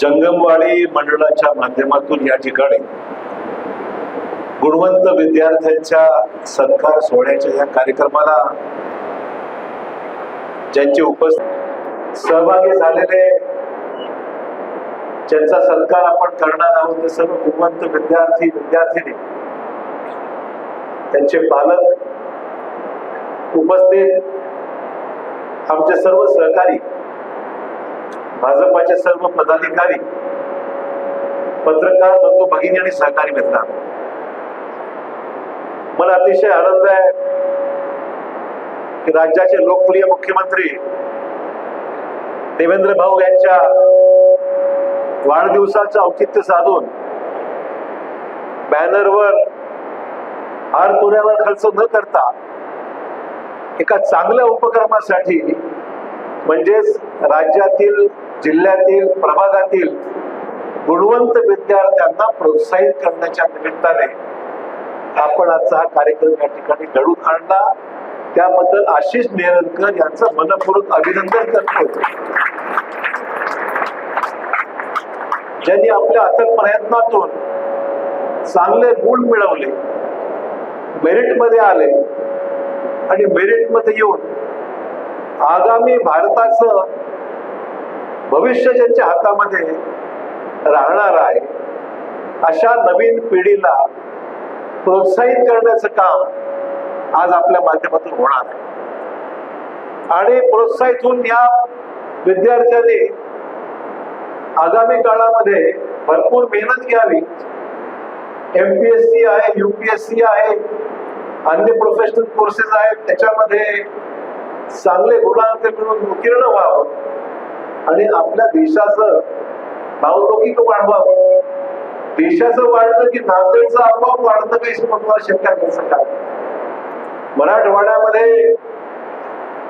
जंगमवाडी मंडळाच्या माध्यमातून या ठिकाणी गुणवंत विद्यार्थ्यांच्या सत्कार सोहळ्याच्या या कार्यक्रमाला ज्यांचे उपस्थित सहभागी झालेले ज्यांचा सत्कार आपण करणार आहोत ते सर्व गुणवंत विद्यार्थी विद्यार्थिनी त्यांचे पालक उपस्थित आमचे सर्व सहकारी भाजपाचे सर्व पदाधिकारी पत्रकार बंधू भगिनी आणि सहकारी मित्रांनो मला अतिशय आनंद आहे की राज्याचे लोकप्रिय मुख्यमंत्री देवेंद्र भाऊ यांच्या वाढदिवसाचं औचित्य साधून बॅनरवर हार तुऱ्यावर खर्च न करता एका चांगल्या उपक्रमासाठी म्हणजेच राज्यातील जिल्ह्यातील प्रभागातील गुणवंत विद्यार्थ्यांना प्रोत्साहित करण्याच्या निमित्ताने आपण आजचा हा कार्यक्रम या ठिकाणी घडून आणला. त्याबद्दल आशिष नेरलकर यांचं मनपूर्वक अभिनंदन करतो. ज्यांनी आपल्या अथक प्रयत्नातून चांगले गुण मिळवले मेरिटमध्ये आले आणि मेरिटमध्ये येऊन आगामी भारताचं भविष्य ज्यांच्या हातामध्ये राहणार आहे अशा नवीन पिढीला प्रोत्साहित करण्याचं काम आज आपल्या माध्यमातून होणार आहे. आणि प्रोत्साहित होऊन या विद्यार्थ्यांनी आगामी काळामध्ये भरपूर मेहनत घ्यावी. एमपीएससी आहे युपीएससी आहे अन्य प्रोफेशनल कोर्सेस आहेत त्याच्यामध्ये चांगले गुणांक मिळून उत्तीर्ण व्हावं. आणि आपल्या देशाचं भावलौकिक वाढवावं. देशाचं वाढलं की नांदेडचं आपोआप वाढतं काही तुम्हाला शक्य नाही काय मराठवाड्यामध्ये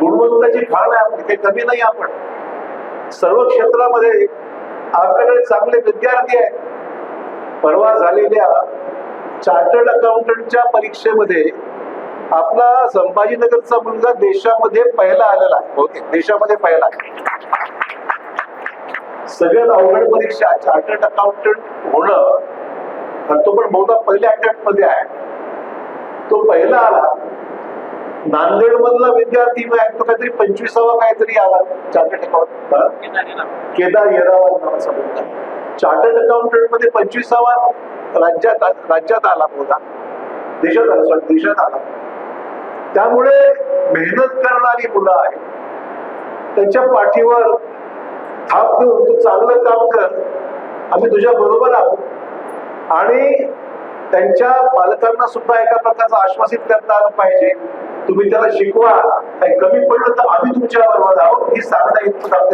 गुणवंताची खाण आहे ते कमी नाही आपण. सर्व क्षेत्रामध्ये आपल्याकडे चांगले विद्यार्थी आहेत. परवा झालेल्या चार्टर्ड अकाउंटंटच्या परीक्षेमध्ये आपला संभाजीनगरचा मुलगा देशामध्ये पहिला आलेला आहे. बहुतेक देशामध्ये पहिला आहे. सगळ्यात अवघड परीक्षा चार्टर्ड अकाउंटंट होणं आणि तो पण बहुधा पहिल्या अटेम्प्टमध्ये आहे. तो पहिला आला. नांदेड मधला विद्यार्थी मग तो काहीतरी पंचवीसावा काहीतरी आला. चार्टर्ड अकाउंट केदार येरावार नावाचा मुद्दा चार्टर्ड अकाउंटंटमध्ये पंचवीसावा राज्यात राज्यात आला होता देशात आला देशात आला. त्यामुळे मेहनत करणारी मुलं आहेत. त्यांच्या पाठीवर थाप देऊन तू चांगलं काम कर. आम्ही तुझ्या बरोबर आहोत. आणि त्यांच्या पालकांना सुद्धा एका प्रकारचं आश्वासित करता आलं पाहिजे. तुम्ही त्याला शिकवा. काही कमी पडलं तर आम्ही तुमच्या बरोबर आहोत. ही सांगता इतकं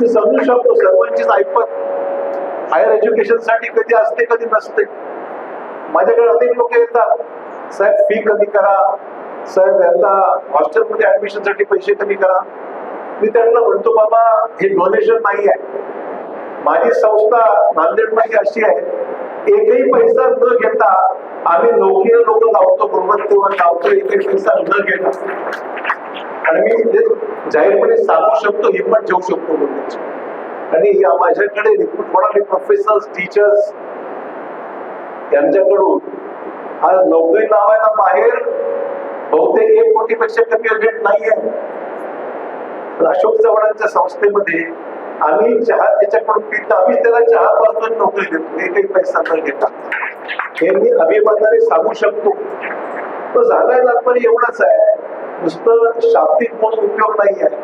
मी समजू शकतो सर्वांचीच ऐपत. हायर एज्युकेशनसाठी कधी असते कधी नसते. माझ्याकडे अनेक लोक येतात. साहेब फी कमी करा. साहेब यांना हॉस्टेलमध्ये ऍडमिशनसाठी पैसे कमी करा. मी त्यांना म्हणतो बाबा हे डोनेशन नाही आहे. माझी संस्था नांदेडमध्ये अशी आहे एकही पैसा न घेता आम्ही नोकरीला लोक लावतो गुणवत्तेवर लावतो एकही पैसा न घेता. आणि मी ते जाहीरपणे सांगू शकतो हिंमत घेऊ शकतो बोलण्याची आणि या माझ्याकडे थोडा होणारे प्रोफेसर्स टीचर्स यांच्याकडून आज नोकरी लावायला बाहेर बहुतेक एक कोटीपेक्षा कमी रेट नाही आहे अशोक चव्हाणांच्या संस्थेमध्ये आम्ही चहा त्याच्याकडून पितो आम्ही त्याला चहा पासून नोकरी देतो एकही पैसा न घेता. हे मी अभिमानाने सांगू शकतो. तो झालाय तात्पर्य एवढाच आहे. नुसतं शाब्दिक म्हणून उपयोग नाही आहे.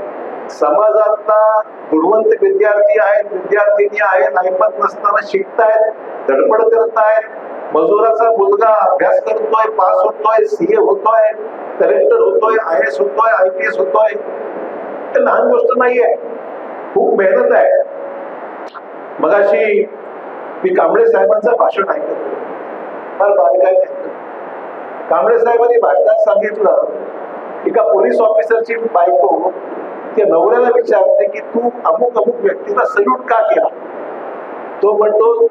समाजातला गुणवंत विद्यार्थी आहेत विद्यार्थिनी आहेत ऐपत नसताना शिकतायत धडपड करतायत. मजुराचा मुलगा अभ्यास करतोय पास होतोय सीए होतोय कलेक्टर होतोय आय एस होतोय आय पी एस होतोय. ते लहान गोष्ट नाहीये. खूप मेहनत आहे. मगाशी मी कांबळे साहेबांचं भाषण ऐकलं. फार बारीक आहे कांबळे साहेबांनी भाषणात सांगितलं एका पोलीस ऑफिसरची बायको त्या नवऱ्याला विचारते की तू अमुक अमुक व्यक्तीला सल्यूट का केला? तो म्हणतो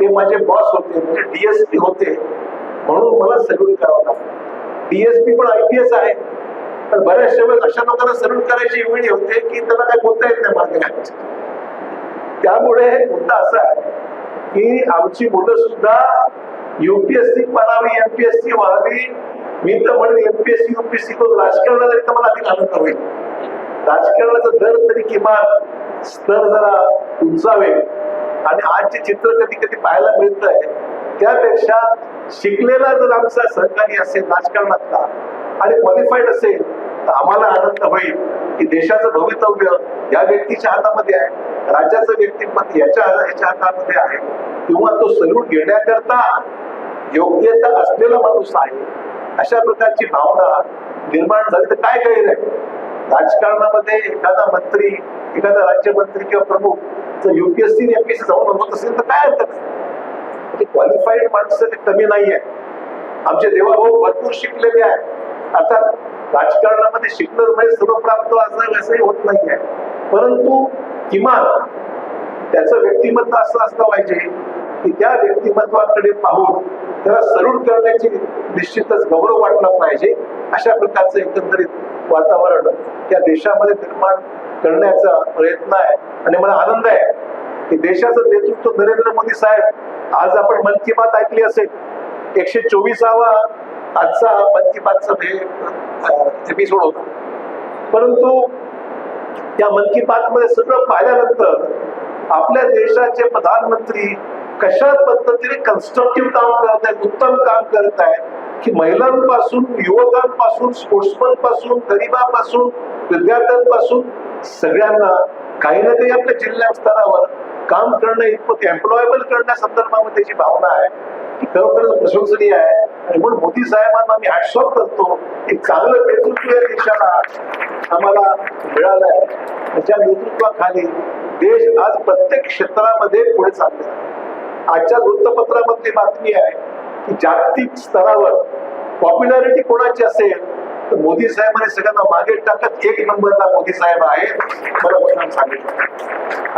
ते माझे बॉस होते म्हणजे डीएसपी होते म्हणून मला सल्यूट करावं लागतं. डीएसपी पण आय पी एस आहे. पण बऱ्याचशा वेळेस अशा लोकांना सल्यूट करायची वेळ होते की त्याला काय बोलता येत नाही मार्ग त्यामुळे मुद्दा असा आहे की आमची मुलं सुद्धा युपीएससी करावी एमपीएससी व्हावी. मी तर म्हणेन एमपीएससी युपीएससी करून राजकारणा जरी तर मला अधिक आनंद होईल. राजकारणाचा दर तरी किमान स्तर जरा उंचावे. आणि आज जे चित्र कधी कधी पाहायला मिळत आहे त्यापेक्षा शिकलेला जर आमचा सहकारी असेल राजकारणातला आणि क्वालिफाईड असेल तर आम्हाला आनंद होईल की देशाचं भवितव्य या व्यक्तीच्या हातामध्ये आहे राज्याचं व्यक्तिमत्व याच्या याच्या हातामध्ये आहे. किंवा तो सल्यूट घेण्याकरता योग्यता असलेला माणूस आहे. अशा प्रकारची भावना निर्माण झाली तर काय गैर आहे? राजकारणामध्ये एखादा मंत्री एखादा राज्यमंत्री किंवा प्रमुख जर युपीएससी एमपीएससी जाऊन बनवत असेल तर काय अर्थ म्हणजे क्वालिफाईड माणसं कमी नाही आहे आमचे देवाभाऊ भरपूर शिकलेले आहेत. अर्थात राजकारणामध्ये शिकलं म्हणजे सर्व असं असंही होत नाहीये. परंतु किमान त्याचं व्यक्तिमत्व असं असलं पाहिजे की त्या व्यक्तिमत्वाकडे पाहून त्याला सल्यूट करण्याची निश्चितच गौरव वाटला पाहिजे अशा प्रकारचं एकंदरीत वातावरण त्या देशामध्ये निर्माण करण्याचा प्रयत्न आहे. आणि मला आनंद आहे की देशाचं नेतृत्व नरेंद्र मोदी साहेब आज आपण मन की बात ऐकली असेल एकशे चोवीसावा आजचा मन की बातचा हे एपिसोड होता परंतु त्या मन की बात मध्ये सगळं पाहिल्यानंतर आपल्या देशाचे प्रधानमंत्री कशा पद्धतीने कन्स्ट्रक्टिव्ह काम करत आहेत उत्तम काम करत आहेत की महिलांपासून युवकांपासून स्पोर्ट्समनपासून गरिबापासून विद्यार्थ्यांपासून सगळ्यांना काही ना काही आपल्या जिल्हा स्तरावर काम करणं इतपत एम्प्लॉयबल करण्यासंदर्भामध्ये जी भावना आहे ती खरोखरच प्रशंसनीय आहे. आणि म्हणून मोदी साहेबांना मी हॅट्स ऑफ करतो. एक चांगलं नेतृत्व या देशाला आम्हाला मिळालं आहे. त्याच्या नेतृत्वाखाली देश आज प्रत्येक क्षेत्रामध्ये पुढे चालले आजच्या वृत्तपत्रामध्ये बातमी आहे की जागतिक स्तरावर पॉप्युलॅरिटी कोणाची असेल तर मोदी साहेबांनी सगळ्यांना मागे टाकत एक नंबरला मोदी साहेब आहेत मला सांगितलं.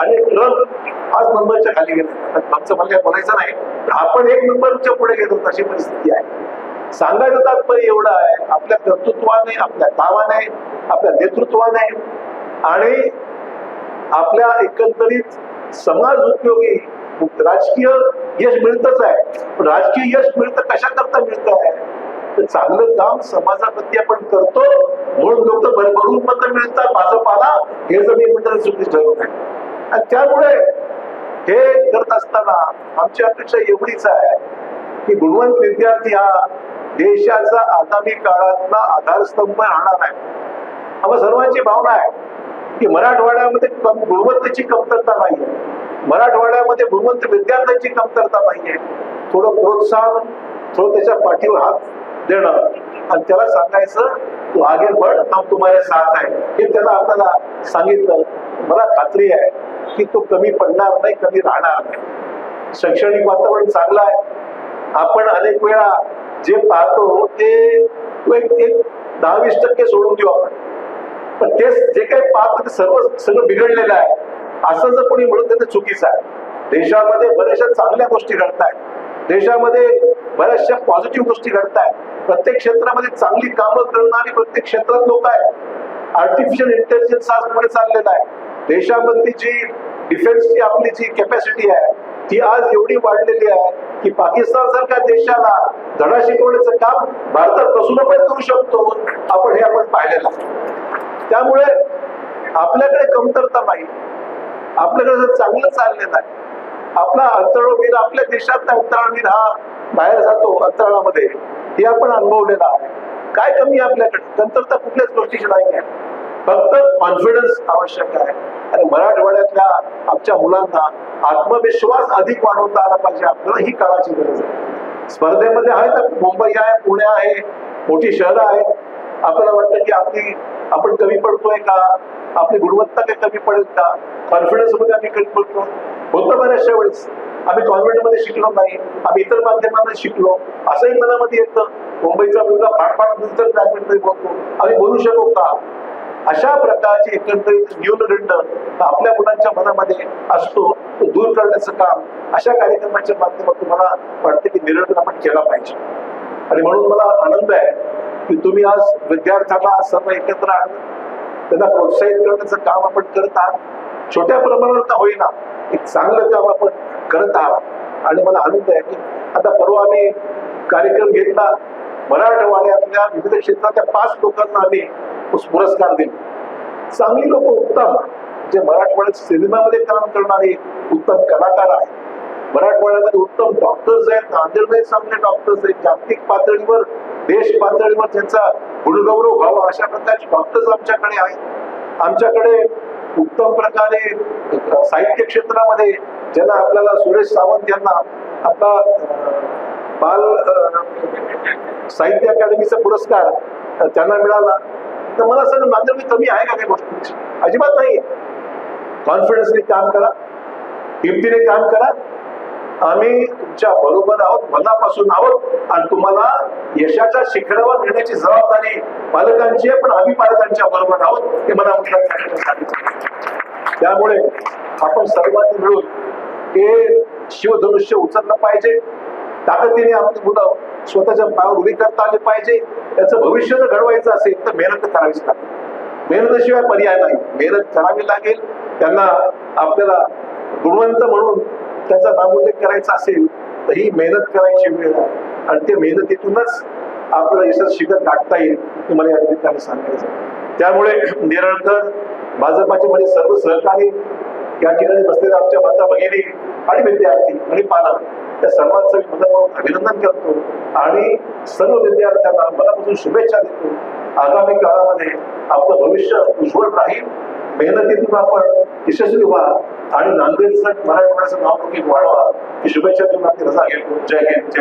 आणि ट्रम्प आज नंबरच्या खाली गेले. मागचं मला काय बोलायचं नाही आपण एक नंबरच्या पुढे गेलो अशी परिस्थिती आहे. सांगायचं तात्पर्य एवढं आहे आपल्या कर्तृत्वाने आपल्या कामाने आपल्या नेतृत्वाने आणि आपल्या एकंदरीत समाज उपयोगी राजकीय यश मिळतच आहे. पण राजकीय यश मिळतं कशा करता मिळत आहे? तर चांगलं काम समाजाप्रती आपण करतो म्हणून लोक भरभरून मत मिळतात. भाजपाला हे जर मी म्हणतात सुद्धा ठरवत आहे आणि त्यामुळे करत असताना आमची अपेक्षा एवढीच आहे की गुणवंत विद्यार्थी हा देशाचा आगामी काळातला आधारस्तंभ राहणार आहे आम्हा सर्वांची भावना आहे की मराठवाड्यामध्ये कम- गुणवत्तेची कमतरता नाहीये. मराठवाड्यामध्ये गुणवंत विद्यार्थ्यांची कमतरता नाहीये. थोडं प्रोत्साहन थोडं त्याच्या पाठीवर हात देणं आणि त्याला सांगायचं तू आगे बढ हम तुम्हारे साथ आहे. हे त्याला आपल्याला सांगितलं. मला खात्री आहे. की तो कमी पडणार नाही कमी राहणार नाही. शैक्षणिक वातावरण चांगलं आहे. आपण अनेक वेळा जे पाहतो ते एक दहावीस दहा वीस टक्के सोडून देऊ आपण. पण ते जे काही पाहतो ते सर्व सगळं बिघडलेलं आहे. असं जर कोणी म्हणत तर ते चुकीचं आहे. देशामध्ये बऱ्याचशा चांगल्या गोष्टी घडत आहेत देशामध्ये बऱ्याचशा पॉझिटिव्ह गोष्टी घडत आहेत प्रत्येक क्षेत्रामध्ये चांगली कामं करणारी प्रत्येक क्षेत्रात लोक आहेत. आर्टिफिशियल इंटेलिजन्स आज पुढे चाललेला आहे. देशामधली जी डिफेन्सची आपली जी कॅपॅसिटी आहे ती आज एवढी वाढलेली आहे की पाकिस्तान सारख्या देशाला धडा शिकवण्याचं काम भारतात बसून आपण करू शकतो आपण हे आपण पाहिलेलं आहे. त्यामुळे आपल्याकडे कमतरता नाही. आपल्याकडे जर चांगलं चाललेलं आहे आपला अंतराळवीर आपल्या देशातला अंतराळवीर हा बाहेर जातो अंतराळामध्ये हे आपण अनुभवलेलं आहे. काय कमी आहे आपल्याकडे? कमतरता कुठल्याच गोष्टीची नाही आहे फक्त कॉन्फिडन्स आवश्यक आहे. आणि मराठवाड्यातल्या आमच्या मुलांना आत्मविश्वास अधिक वाढवता आला पाहिजे. आपल्याला ही काळाची गरज आहे. स्पर्धेमध्ये आहे तर मुंबई आहे पुणे आहे मोठी शहरं आहेत. आपल्याला वाटतं की आपली आपण कमी पडतोय का? आपली गुणवत्ता काही कमी पडेल का? कॉन्फिडन्समध्ये आम्ही कमी पडतो. होतं बऱ्याचशा वेळेस. आम्ही कॉन्व्हेंटमध्ये शिकलो नाही. आम्ही इतर माध्यमांमध्ये शिकलो. असंही मनामध्ये येतं. मुंबईचा मुलगा फाटफाट नंतर मध्ये बोलतो आम्ही बोलू शकू का? अशा प्रकारची एकंदरीत न्यूनदंड आपल्या मुलांच्या मनामध्ये असतो तो दूर करण्याचं काम अशा कार्यक्रमाच्या माध्यमातून मला वाटतं की निरंतर आपण केला पाहिजे. आणि म्हणून मला आनंद आहे की तुम्ही आज विद्यार्थ्यांना सर्व एकत्र आणलं. त्यांना प्रोत्साहित करण्याचं काम आपण करत आहात. छोट्या प्रमाणावर का होईना एक चांगलं काम आपण करत आहात. आणि मला आनंद आहे की आता परवा आम्ही कार्यक्रम घेतला. मराठवाड्यातल्या विविध क्षेत्रातल्या पाच लोकांना आम्ही पुरस्कार दिले चांगली लोक उत्तम. जे मराठवाड्यात सिनेमामध्ये काम करणारे उत्तम कलाकार आहेत. मराठवाड्यामध्ये उत्तम डॉक्टर्स आहेत नांदेडमध्ये चांगले डॉक्टर्स आहेत. जागतिक पातळीवर देश पातळीवर त्यांचा गुणगौरव व्हावा अशा प्रकारचे डॉक्टर्स आमच्याकडे आहेत. आमच्याकडे उत्तम प्रकारे साहित्य क्षेत्रामध्ये ज्यांना आपल्याला सुरेश सावंत यांना आपला बाल साहित्य अकादमीचा पुरस्कार त्यांना मिळाला. तर मला सगळं नांदेड कमी आहे का काही गोष्टी अजिबात नाही कॉन्फिडन्सने काम करा. हिमतीने काम करा. आम्ही तुमच्या बरोबर आहोत मनापासून आहोत. आणि तुम्हाला यशाच्या शिखरावर नेण्याची जबाबदारी पालकांची आहे पण आम्ही पालकांच्या बरोबर आहोत हे मला त्यामुळे आपण सर्वांनी मिळून हे शिवधनुष्य उचललं पाहिजे. ताकदीने आपली मुलं स्वतःच्या पायावर उभी करता आली पाहिजे. त्याचं भविष्य जर घडवायचं असेल तर मेहनत करावीच लागेल. मेहनतीशिवाय पर्याय नाही. मेहनत करावी लागेल. त्यांना आपल्याला गुणवंत म्हणून त्याचा नामोल्लेख करायचा असेल तर ही मेहनत करायची वेळ आहे. आणि त्या मेहनतीतूनच आपल्याला यशस्वी शिकत गाठता येईल तुम्हाला या निमित्ताने सांगायचं त्यामुळे नेरळकर भाजपाचे म्हणजे सर्व सहकारी या ठिकाणी बसलेल्या आमच्या माता भगिनी आणि विद्यार्थी आणि पालक त्या सर्वांचं मी मनापासून अभिनंदन करतो. आणि सर्व विद्यार्थ्यांना मनापासून शुभेच्छा देतो. आगामी काळामध्ये आपलं भविष्य उज्ज्वल राहील. मेहनतीतून आपण यशस्वी व्हा आणि नांदेडचं मराठवाड्याचं नाव वाढवा. ही शुभेच्छा देऊन आपली रजा घेतो. जय हिंद जय